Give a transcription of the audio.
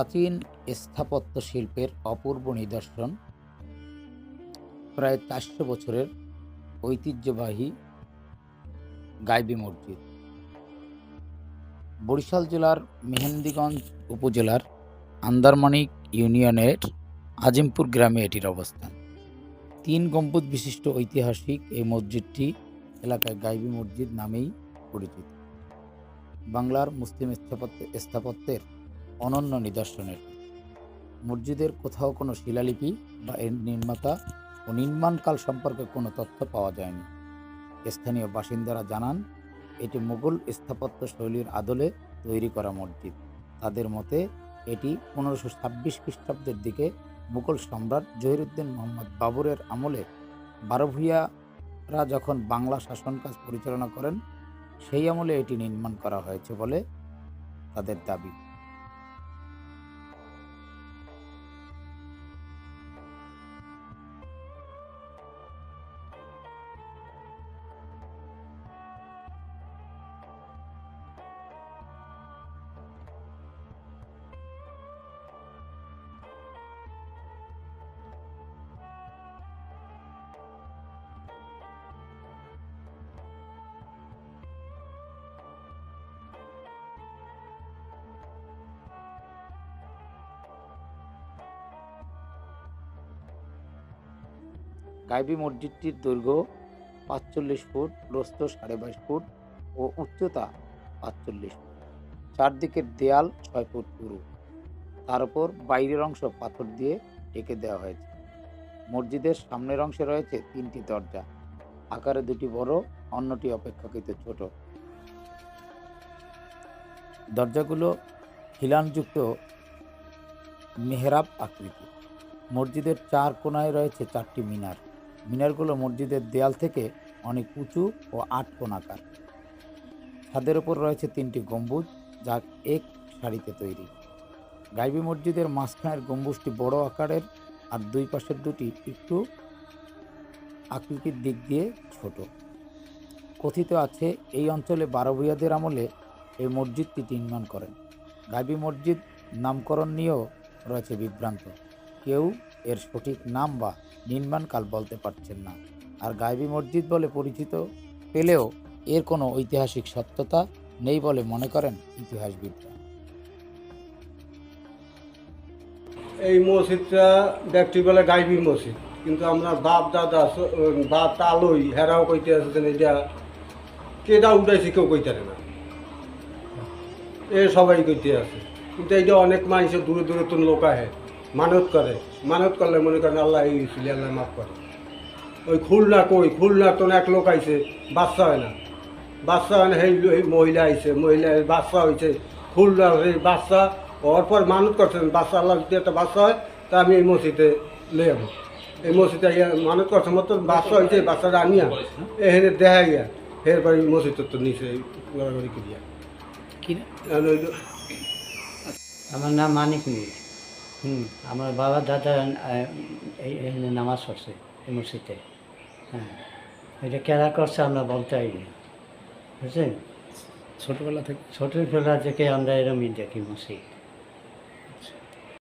প্রাচীন স্থাপত্য শিল্পের অপূর্ব নিদর্শন। প্রায় চারশো বছরের ঐতিহ্যবাহী গাইবি মসজিদ। বরিশাল জেলার মেহেন্দিগঞ্জ উপজেলার আন্দারমানিক ইউনিয়নের আজিমপুর গ্রামে এটির অবস্থান। তিন গম্বুজ বিশিষ্ট ঐতিহাসিক এই মসজিদটি এলাকায় গাইবি মসজিদ নামেই পরিচিত। বাংলার মুসলিম স্থাপত্য স্থাপত্যের অনন্য নিদর্শনের। মসজিদের কোথাও কোনো শিলালিপি বা এর নির্মাতা ও নির্মাণকাল সম্পর্কে কোনো তথ্য পাওয়া যায়নি। স্থানীয় বাসিন্দারা জানান, এটি মুঘল স্থাপত্য শৈলীর আদলে তৈরি করা মসজিদ। তাদের মতে, এটি পনেরোশো ছাব্বিশ খ্রিস্টাব্দের দিকে মুঘল সম্রাট জহিরুদ্দিন মোহাম্মদ বাবরের আমলে বারভূয়ারা যখন বাংলা শাসন কাজ পরিচালনা করেন, সেই আমলে এটি নির্মাণ করা হয়েছে বলে তাদের দাবি। গাইবি মসজিদটির দৈর্ঘ্য পাঁচচল্লিশ ফুট, প্রস্থ সাড়ে বাইশ ফুট ও উচ্চতা পাঁচচল্লিশ ফুট। চারদিকের দেয়াল ছয় ফুট পুরু। তার উপর বাইরের অংশ পাথর দিয়ে ঢেকে দেওয়া হয়েছে। মসজিদের সামনের অংশে রয়েছে তিনটি দরজা। আকারে দুটি বড়, অন্যটি অপেক্ষাকৃত ছোট। দরজাগুলো খিলানযুক্ত মেহরাব আকৃতি মসজিদের চার কোনায় রয়েছে চারটি মিনার। মিনারগুলো মসজিদের দেয়াল থেকে অনেক উঁচু ও আট কোণাকার ছাদের ওপর রয়েছে তিনটি গম্বুজ, যা এক সারিতে তৈরি। গাইবি মসজিদের মাঝখানের গম্বুজটি বড় আকারের আর দুই পাশের দুটি একটু আকৃতির দিক দিয়ে ছোট। কথিত আছে, এই অঞ্চলে বারভূয়াদের আমলে এই মসজিদটি নির্মাণ করেন। গাইবি মসজিদ নামকরণ নিয়েও রয়েছে বিভ্রান্ত। কেউ এর সঠিক নাম বা নির্মাণকাল বলতে পারছেন না। আর গাইবি মসজিদ বলে পরিচিত পেলেও এর কোনো ঐতিহাসিক সত্যতা নেই বলে মনে করেন ইতিহাসবিদরা। এই মসজিদটা ব্যক্তি বলে গাইবি মসজিদ। কিন্তু আমরা বাপ, দাদা বাপ তালই হেরাও কইতে আসছেন এটা কেডা উঠাইছে কেউ কইতে না। এ সবাই কইতে আছে কিন্তু এইটা অনেক মানুষ দূরে দূরে তো লোক আহে। মানত করে। মানত করলে মনে করেন আল্লাহ এই ছিল আল্লাহ মাফ করে। ওই খুলনা কই? খুলনা তো এক লোক আইছে বাচ্চা হয় না। বাচ্চা হয় না সেই মহিলা আইছে মহিলা বাচ্চা হয়েছে খুলনা এই বাচ্চা হওয়ার পর মানত করছেন বাচ্চা আল্লাহ যদি একটা বাচ্চা হয় তা আমি এই মসজিদে লই যাব। এই মসজিদে ইয়া মানত করছে মতো বাচ্চা হয়েছে বাচ্চাটা আনিয়া এখানে দেখা গিয়া এরপর এই মসজিদের তো নিচে গড়াগড়ি করিয়া। কি এখন আমার নাম মানিক মির হুম আমার বাবা দাদা এই নামাজ পড়ছে এই মসজিদে। হ্যাঁ এটা কেরা করছে আমরা বলতে পারি না। বুঝছেন? ছোটোবেলা থেকে? ছোটোবেলা থেকে আমরা এরমই দেখি মসজিদ।